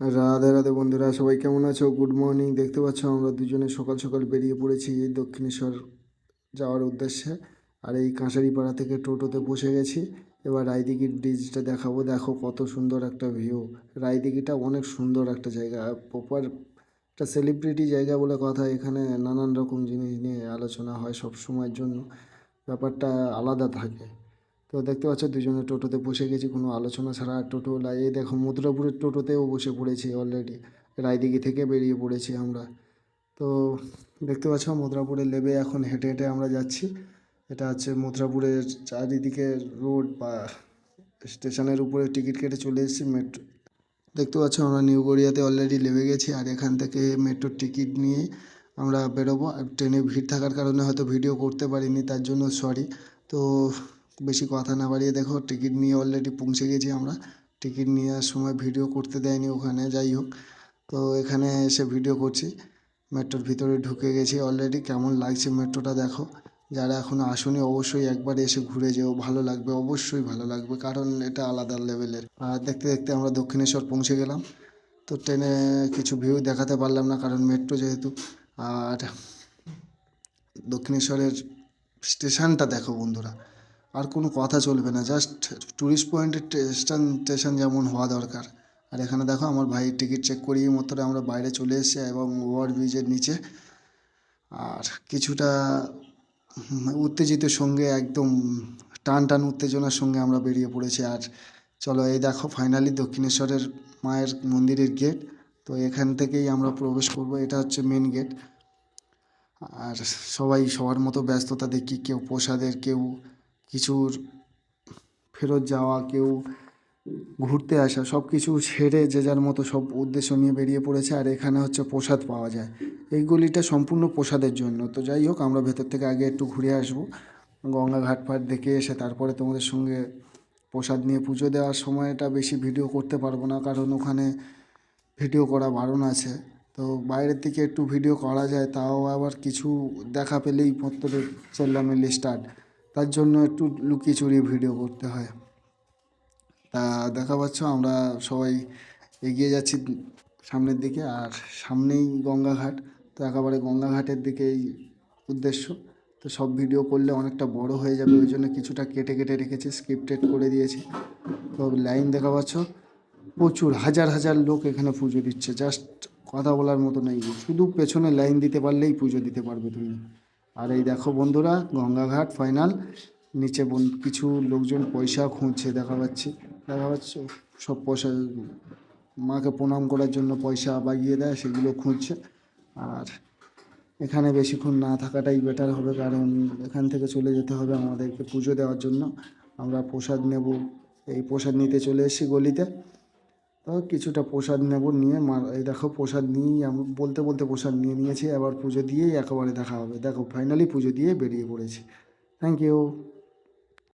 রাধে রাধে বন্ধুরা, সবাই কেমন আছো? গুড মর্নিং দেখতে পাচ্ছ, আমরা দুজনে সকাল সকাল বেরিয়ে পড়েছি দক্ষিণেশ্বর যাওয়ার উদ্দেশ্যে। আর এই কাঁসারি পাড়া থেকে টোটোতে বসে গেছি। এবার রায়দিঘির ব্রিজটা দেখাবো। দেখো কত সুন্দর একটা ভিউ রায়দিঘিটা অনেক সুন্দর একটা জায়গা। প্রপার একটা সেলিব্রিটি জায়গা বলে কথা। এখানে নানান রকম জিনিস নিয়ে আলোচনা হয় সব সময়ের জন্য। ব্যাপারটা আলাদা থাকে। তো দেখতে পাচ্ছ দুজনে টোটোতে বসে গেছি, কোনো আলোচনা ছাড়া টোটো এই দেখো মুদ্রাপুরের টোটোতেও বসে পড়েছি অলরেডি রায়দিঘি থেকে বেরিয়ে পড়েছি আমরা। তো দেখতে পাচ্ছ মুদ্রাপুরে লেবে এখন হেঁটে হেঁটে আমরা যাচ্ছি। এটা হচ্ছে মুদ্রাপুরের চারিদিকে রোড বা স্টেশনের উপরে টিকিট কেটে চলে এসেছি মেট্রো দেখতে পাচ্ছ আমরা নিউ গড়িয়াতে অলরেডি লেবে গেছি আর এখান থেকে মেট্রোর টিকিট নিয়ে আমরা বেরোবো। আর ট্রেনে ভিড় থাকার কারণে হয়তো ভিডিও করতে পারিনি, তার জন্য সরি তো বেশি কথা না বাড়িয়ে দেখো টিকিট নিয়ে অলরেডি পৌঁছে গেছি আমরা। টিকিট নেওয়ার সময় ভিডিও করতে দেয়নি ওখানে, যাই হোক। তো এখানে এসে ভিডিও করছি। মেট্রোর ভিতরে ঢুকে গেছি অলরেডি কেমন লাগছে মেট্রোটা দেখো। যারা এখনও আসেনি অবশ্যই একবার এসে ঘুরে যেও, ভালো লাগবে, অবশ্যই ভালো লাগবে, কারণ এটা আলাদা লেভেলের আর দেখতে দেখতে আমরা দক্ষিণেশ্বর পৌঁছে গেলাম। তো ট্রেনে কিছু ভিউ দেখাতে পারলাম না, কারণ মেট্রো যেহেতু। আর দক্ষিণেশ্বরের স্টেশনটা দেখো বন্ধুরা। আর কোনো কথা চলবে না জাস্ট ট্যুরিস্ট পয়েন্টের স্টেশন স্টেশন যেমন হওয়া দরকার। আর এখানে দেখো আমার ভাইয়ের টিকিট চেক করিয়ে মাত্র আমরা বাইরে চলে এসেছি এবং ওভার ব্রিজের নিচে। আর কিছুটা উত্তেজিত সঙ্গে একদম টান টান উত্তেজনার সঙ্গে আমরা বেরিয়ে পড়েছি। আর চলো এই দেখো ফাইনালি দক্ষিণেশ্বরের মায়ের মন্দিরের গেট তো এখান থেকেই আমরা প্রবেশ করব, এটা হচ্ছে মেন গেট আর সবাই সবার মতো ব্যস্ততা দেখি, কেউ প্রসাদের, কেউ কিছুর ফেরত যাওয়া, কেউ ঘুরতে আসা সব কিছু ছেড়ে যে যার মতো সব উদ্দেশ্য নিয়ে বেরিয়ে পড়েছে আর এখানে হচ্ছে প্রসাদ পাওয়া যায়। এই গলিটা সম্পূর্ণ প্রসাদের জন্য। তো যাই হোক, আমরা ভেতর থেকে আগে একটু ঘুরে আসব। গঙ্গা ঘাট ফাট দেখে এসে তারপরে তোমাদের সঙ্গে প্রসাদ নিয়ে পুজো দেওয়ার সময়টা বেশি ভিডিও করতে পারব না, কারণ ওখানে ভিডিও করা বারণ আছে। তো বাইরের দিকে একটু ভিডিও করা যায়, তাও আবার কিছু দেখা পেলেই পত্তরে চেল্লামেল্লি স্টার্ট তার জন্য একটু লুকিয়ে চুরিয়ে ভিডিও করতে হয়। তা দেখা পাচ্ছ আমরা সবাই এগিয়ে যাচ্ছি সামনের দিকে আর সামনেই গঙ্গাঘাট। তো একেবারে গঙ্গাঘাটের দিকেই উদ্দেশ্য। তো সব ভিডিও করলে অনেকটা বড় হয়ে যাবে, ওই জন্য কিছুটা কেটে কেটে রেখেছি স্ক্রিপ্টেড করে দিয়েছি। তো লাইন দেখা পাচ্ছ, প্রচুর, হাজার হাজার লোক এখানে পুজো দিচ্ছে। জাস্ট কথা বলার মতো নেই, শুধু পেছনে লাইন দিতে পারলেই পুজো দিতে পারবে তুমি। আর এই দেখো বন্ধুরা, গঙ্গাঘাট ফাইনাল নিচে কিছু লোকজন পয়সা খুঁজছে, দেখা পাচ্ছে। দেখা পাচ্ছে, সব পয়সা, মাকে প্রণাম করার জন্য পয়সা বাগিয়ে দেয়, সেগুলো খুঁজছে। আর এখানে বেশিক্ষণ না থাকাটাই বেটার হবে, কারণ এখান থেকে চলে যেতে হবে আমাদেরকে পুজো দেওয়ার জন্য। আমরা প্রসাদ নেব। এই প্রসাদ নিতে চলে এসেছি গলিতে। তো কিছুটা প্রসাদ নেব নিয়ে, মা, এই দেখো প্রসাদ নিয়েই আমি, বলতে বলতে প্রসাদ নিয়ে নিয়েছি, এবার পুজো দিয়েই একেবারে দেখা হবে। দেখো ফাইনালি পুজো দিয়ে বেরিয়ে পড়েছি। Thank you